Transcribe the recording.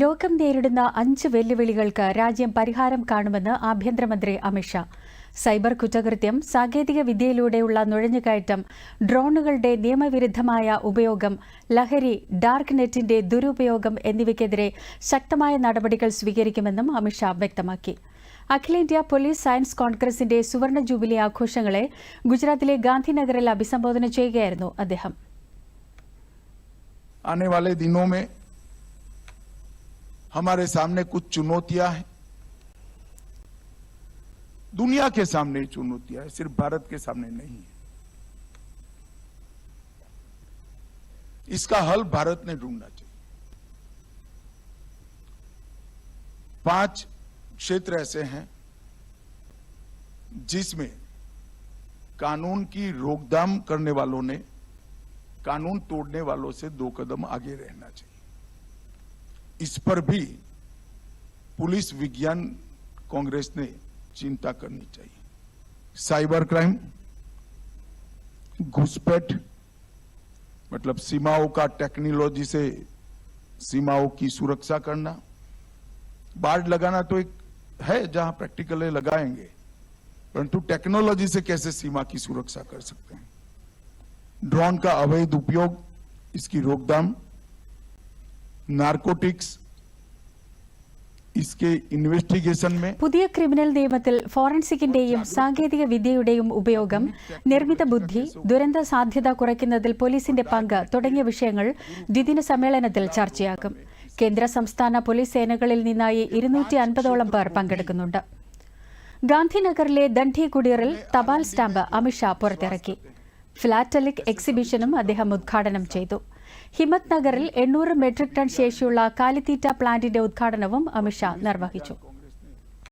ലോകം നേരിടുന്ന അഞ്ച് വെല്ലുവിളികൾക്ക് രാജ്യം പരിഹാരം കാണുമെന്ന് ആഭ്യന്തരമന്ത്രി അമിത്ഷാ സൈബർ കുറ്റകൃത്യം സാങ്കേതിക വിദ്യയിലൂടെയുള്ള നുഴഞ്ഞുകയറ്റം ഡ്രോണുകളുടെ നിയമവിരുദ്ധമായ ഉപയോഗം ലഹരി ഡാർക്ക് നെറ്റിന്റെ ദുരുപയോഗം എന്നിവയ്ക്കെതിരെ ശക്തമായ നടപടികൾ സ്വീകരിക്കുമെന്നും അമിത്ഷാ വ്യക്തമാക്കി. അഖിലേന്ത്യാ പോലീസ് സയൻസ് കോൺഗ്രസിന്റെ സുവർണ ജൂബിലി ആഘോഷങ്ങളെ ഗുജറാത്തിലെ ഗാന്ധിനഗറിൽ അഭിസംബോധന ചെയ്യുകയായിരുന്നു അദ്ദേഹം. हमारे सामने कुछ चुनौतियाँ हैं। दुनिया के सामने चुनौतियाँ है, सिर्फ़ भारत के सामने नहीं है। इसका हल भारत ने ढूंढना चाहिए। पाँच क्षेत्र ऐसे हैं जिसमें कानून की रोकथाम करने वालों ने, कानून तोड़ने वालों से दो कदम आगे रहना चाहिए। इस पर भी पुलिस विज्ञान कांग्रेस ने चिंता करनी चाहिए। साइबर क्राइम, घुसपैठ मतलब सीमाओं का टेक्नोलॉजी से सीमाओं की सुरक्षा करना, बाढ़ लगाना तो एक है जहाँ प्रैक्टिकल है, लगाएँगे। परंतु टेक्नोलॉजी से कैसे सीमा की सुरक्षा कर सकते हैं? ड्रोन का अवैध उपयोग, इसकी रोकथाम നാർക്കോട്ടിക്സ് പുതിയ ക്രിമിനൽ നിയമത്തിൽ ഫോറൻസിക്കിന്റെയും സാങ്കേതിക വിദ്യയുടെയും ഉപയോഗം നിർമ്മിത ബുദ്ധി ദുരന്ത സാധ്യത കുറയ്ക്കുന്നതിൽ പോലീസിന്റെ പങ്ക് തുടങ്ങിയ വിഷയങ്ങൾ ദ്വിദിന സമ്മേളനത്തിൽ ചർച്ചയാക്കും കേന്ദ്ര സംസ്ഥാന പോലീസ് സേനകളിൽ നിന്നായി ഇരുന്നൂറ്റി അൻപതോളം പേർ പങ്കെടുക്കുന്നുണ്ട്. ഗാന്ധിനഗറിലെ ദണ്ഡി കുടീറിൽ തപാൽ സ്റ്റാമ്പ് അമിത്ഷാ പുറത്തിറക്കി. ഫിലാറ്റലിക് എക്സിബിഷനും അദ്ദേഹം ഉദ്ഘാടനം ചെയ്തു. ഹിമ്മത് നഗറിൽ എണ്ണൂറ് മെട്രിക് ടൺ ശേഷിയുള്ള കാലിത്തീറ്റ പ്ലാന്റിന്റെ ഉദ്ഘാടനവും അമിത്ഷാ നിർവഹിച്ചു.